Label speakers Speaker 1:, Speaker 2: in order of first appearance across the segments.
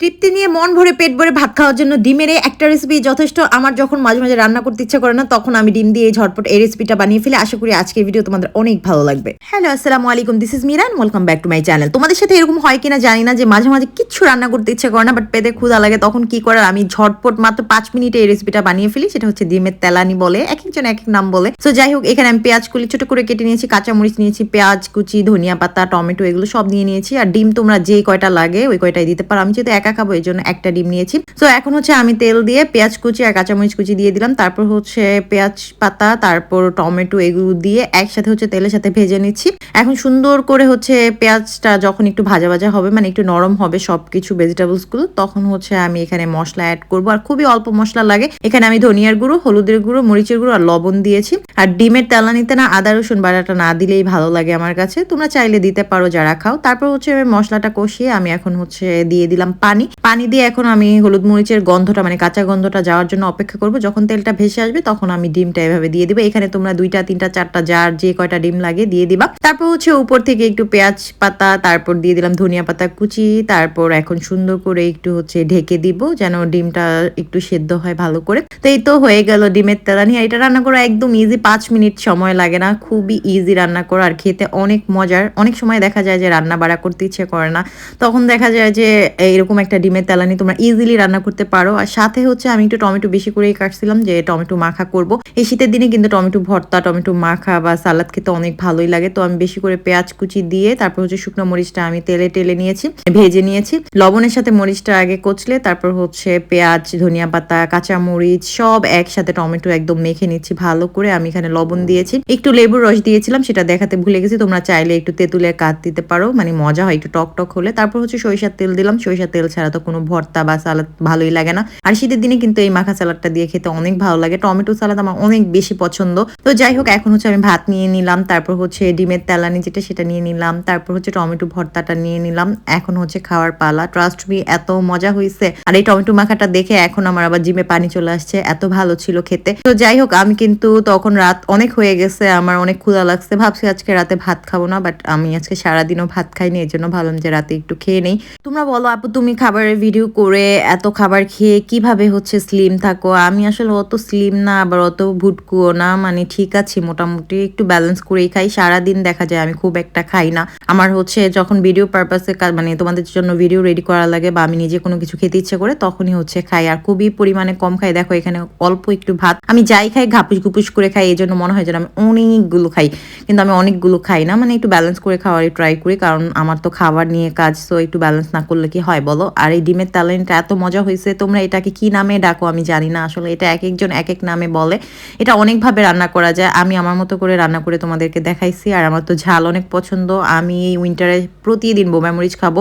Speaker 1: তৃপ্তি নিয়ে মন ভরে পেট ভরে ভাত খাওয়ার জন্য ডিমের এই একটা রেসিপি যথেষ্ট। আমার যখন মাঝে মাঝে রান্না করতে ইচ্ছা করে না, তখন আমি ডিম দিয়ে এই ঝটপট এই রেসিপিটা বানিয়ে ফেলে। আশা করি আজকের ভিডিও তোমাদের অনেক ভালো লাগবে। হ্যালো আসসালামু আলাইকুম this is Miran welcome back to my channel তোমাদের সাথে এরকম হয় কিনা জানি না যে মাঝে মাঝে কিচ্ছু রান্না করতে ইচ্ছা করে না বাট পেতে ক্ষুধা লাগে, তখন কি করার? আমি ঝটপট মাত্র পাঁচ মিনিটে এই রেসিপিটা বানিয়ে ফেলি, সেটা হচ্ছে ডিমের তেলানি বলে, এক একজন এক এক নাম বলে। তো যাই হোক, এখানে আমি পেঁয়াজ কুলি ছোট করে কেটে নিয়েছি, কাঁচামরিচ নিয়েছি, পেঁয়াজ, কুচি, ধনিয়া পাতা, টমেটো, এগুলো সব নিয়ে নিয়েছি। আর ডিম তোমরা যে কয়টা লাগে, ওই কয়টাই দিতে পারো। আমি যেহেতু একা খাব, এই জন্য একটা ডিম নিয়েছি। তো এখন হচ্ছে আমি তেল দিয়ে পেঁয়াজ কুচি আর কাঁচামরিচ কুচি দিয়ে দিলাম। তারপর হচ্ছে পেঁয়াজ পাতা, তারপর টমেটো এগুলো দিয়ে একসাথে হচ্ছে তেলের সাথে ভেজে নিচ্ছি। এখন সুন্দর করে হচ্ছে পেঁয়াজটা যখন একটু ভাজা ভাজা হবে মানে একটু নরম হবে সবকিছু ভেজিটেবলসগুলো তখন হচ্ছে আমি এখানে মশলা অ্যাড করব। আর খুবই অল্প মশলা লাগে। এখানে আমি ধনিয়ার গুঁড়ো, হলুদের গুঁড়ো, মরিচের গুঁড়ো আর লবণ দিয়েছি। আর ডিমের তেলানিতে না আদা, রসুন বাটাটা না দিলেই ভালো লাগে আমার কাছে। তোমরা চাইলে দিতে পারো যারা খাও। তারপর হচ্ছে মশলাটা কষিয়ে আমি এখন হচ্ছে দিয়ে দিলাম পানি। পানি। পানি দিয়ে এখন আমি হলুদ মরিচের গন্ধটা মানে কাঁচা গন্ধটা যাওয়ার জন্য অপেক্ষা করব। যখন তেলটা ভেসে আসবে, তখন আমি ডিমটা এভাবে দিয়ে দিবো। এখানে তোমরা দুইটা, তিনটা, চারটা যার যে কয়টা ডিম লাগে দিয়ে দিবা। তারপর হচ্ছে উপর থেকে একটু পেঁয়াজ পাতা, তারপর দিয়ে দিলাম ধনিয়া পাতা কুচি। তারপর এখন সুন্দর করে একটু হচ্ছে ঢেকে দিব, যেন ডিমটা একটু সেদ্ধ হয় ভালো করে। তো এই তো হয়ে গেল ডিমের তেলানি। এটা রান্না করা একদম ইজি পাঁচ মিনিট সময় লাগে না। খুবই ইজি রান্না করা আর খেতে অনেক মজার। অনেক সময় দেখা যায় যে রান্না বাড়া করতে ইচ্ছে করে না। তখন দেখা যায় যে এরকম একটা ডিমের তেলানি তোমরা ইজিলি রান্না করতে পারো। আর সাথে হচ্ছে আমি একটু টমেটো বেশি করেই কাটছিলাম যে টমেটো মাখা করব। এই শীতের দিনে কিন্তু টমেটো ভর্তা, টমেটো মাখা বা সালাদ খেতে অনেক ভালোই লাগে। তো আমি বেশি করে পেঁয়াজ কুচি দিয়ে তারপর হচ্ছে শুকনো মরিচটা আমি তেলে টেলে নিয়েছি, ভেজে নিয়েছি। লবণের সাথে মরিচটা আগে কচলে তারপর হচ্ছে পেঁয়াজ, ধনিয়া পাতা কাঁচা মরিচ সব একসাথে টমেটো একদম মেখে নিচ্ছি ভালো করে। আমি এখানে লবণ দিয়েছি। একটু লেবুর রস দিয়েছিলাম, সেটা দেখাতে ভুলে গেছি। তোমরা চাইলে একটু তেঁতুলের কাঠ দিতে পারো। মানে মজা হয় একটু টক টক হলে। তারপর হচ্ছে সরিষার তেল দিলাম। সরিষার তেল ছাড়া তো কোনো ভর্তা বা সালাদ ভালোই লাগে না। আর শীতের দিনে কিন্তু এই মাখা সালাদটা দিয়ে খেতে অনেক ভালো লাগে। টমেটো সালাদ আমার অনেক বেশি পছন্দ। তো যাই হোক, এখন হচ্ছে আমি ভাত নিয়ে নিলাম, তারপর হচ্ছে ডিমের তেলানি যেটা সেটা নিয়ে নিলাম, তারপর হচ্ছে টমেটো ভর্তাটা নিয়ে নিলাম। এখন হচ্ছে খাওয়ার পালা। ট্রাস্ট মি এত মজা হয়েছে আর এই টমেটো মাখাটা দেখে এখন আমার আবার জিমে পানি চলে আসছে। এত ভালো ছিল খেতে। তো যাই হোক, আমি কিন্তু তখন রাত অনেক হয়ে গেছে, আমার অনেক ক্ষুধা লাগছে। ভাবছি আজকে রাতে ভাত খাব না বাট আমি আজকে সারাদিনও ভাত খাইনি এই জন্য ভাবলাম যে রাতে একটু খেয়ে নেই। তোমরা বলো আপু, তুমি খাবারের ভিডিও করে এত খাবার খেয়ে কীভাবে হচ্ছে স্লিম থাকো? আমি আসলে অত স্লিম না, আবার অত ভুটকুও না। মানে ঠিক আছে, মোটামুটি একটু ব্যালেন্স করেই খাই। সারাদিন দেখা যায় আমি খুব একটা খাই না। আমার হচ্ছে যখন ভিডিও পারপাসে মানে তোমাদের জন্য ভিডিও রেডি করা লাগে বা আমি নিজে কোনো কিছু খেতে ইচ্ছে করে, তখনই হচ্ছে খাই। আর খুবই পরিমাণে কম খাই। দেখো, এখানে অল্প একটু ভাত। আমি যাই খাই, ঘাপুস ঘুপুস করে খাই, এই জন্য মনে হয় যেন আমি অনেকগুলো খাই। কিন্তু আমি অনেকগুলো খাই না। মানে একটু ব্যালেন্স করে খাওয়ারই ট্রাই করি। কারণ আমার তো খাবার নিয়ে কাজ তো একটু ব্যালেন্স না করলে কি হয় বলো? আর এই ডিমের ট্যালেন্টটা এত মজা হয়েছে, তোমরা এটাকে কি নামে ডাকো আমি জানি না। আসলে এটা এক একজন এক এক নামে বলে। এটা অনেকভাবে রান্না করা যায়। আমি আমার মতো করে রান্না করে তোমাদেরকে দেখাইছি আর আমার তো ঝাল অনেক পছন্দ। আমি এই উইন্টারে প্রতিদিন বোম্বাই মরিচ খাব।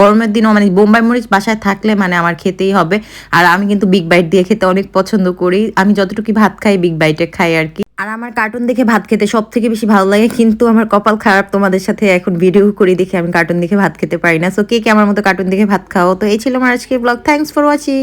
Speaker 1: গরমের দিনও মানে বোম্বাই মরিচ বাসায় থাকলে মানে আমার খেতেই হবে। আর আমি কিন্তু বিগ বাইট দিয়ে খেতে অনেক পছন্দ করি। আমি যতটুকু ভাত খাই বিগ বাইটে খাই আর কি। আর আমার কার্টুন দেখে ভাত খেতে সব থেকে বেশি ভালো লাগে, কিন্তু আমার কপাল খারাপ তোমাদের সাথে এখন ভিডিও করে দেখে আমি কার্টুন দেখে ভাত খেতে পারি না। সো কে কে আমার মতো কার্টুন দেখে ভাত খাও? তো এই ছিল আমার আজকে ব্লগ থ্যাংকস ফর ওয়াচিং